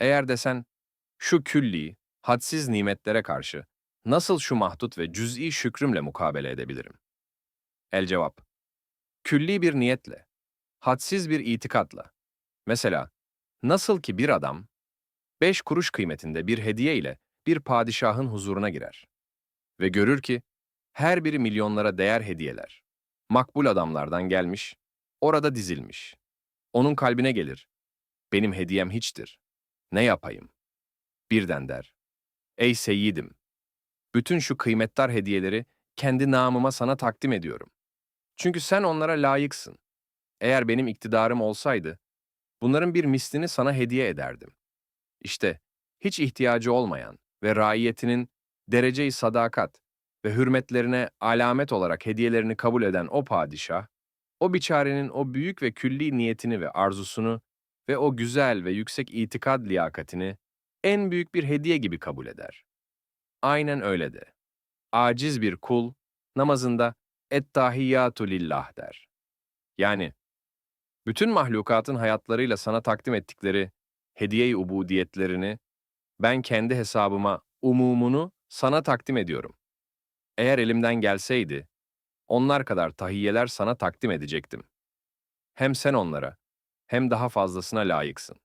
Eğer desen, şu külli, hadsiz nimetlere karşı nasıl şu mahdut ve cüz'i şükrümle mukabele edebilirim? El cevap, külli bir niyetle, hadsiz bir itikatla. Mesela, nasıl ki bir adam, beş kuruş kıymetinde bir hediye ile bir padişahın huzuruna girer ve görür ki, her biri milyonlara değer hediyeler. Makbul adamlardan gelmiş, orada dizilmiş. Onun kalbine gelir, benim hediyem hiçtir. Ne yapayım? Birden der, ey seyyidim, bütün şu kıymetdar hediyeleri kendi namıma sana takdim ediyorum. Çünkü sen onlara layıksın. Eğer benim iktidarım olsaydı, bunların bir mislini sana hediye ederdim. İşte hiç ihtiyacı olmayan ve raiyetinin dereceyi sadakat ve hürmetlerine alamet olarak hediyelerini kabul eden o padişah, o biçarenin o büyük ve külli niyetini ve arzusunu ve o güzel ve yüksek itikad liyakatini en büyük bir hediye gibi kabul eder. Aynen öyle de. Aciz bir kul namazında ettahiyyatu lillah der. Yani bütün mahlukatın hayatlarıyla sana takdim ettikleri hediye-i ubudiyetlerini ben kendi hesabıma umumunu sana takdim ediyorum. Eğer elimden gelseydi, onlar kadar tahiyyeler sana takdim edecektim. Hem sen onlara, hem daha fazlasına layıksın.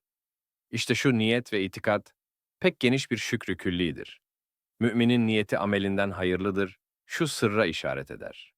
İşte şu niyet ve itikat pek geniş bir şükrü küllidir. Müminin niyeti amelinden hayırlıdır, şu sırra işaret eder.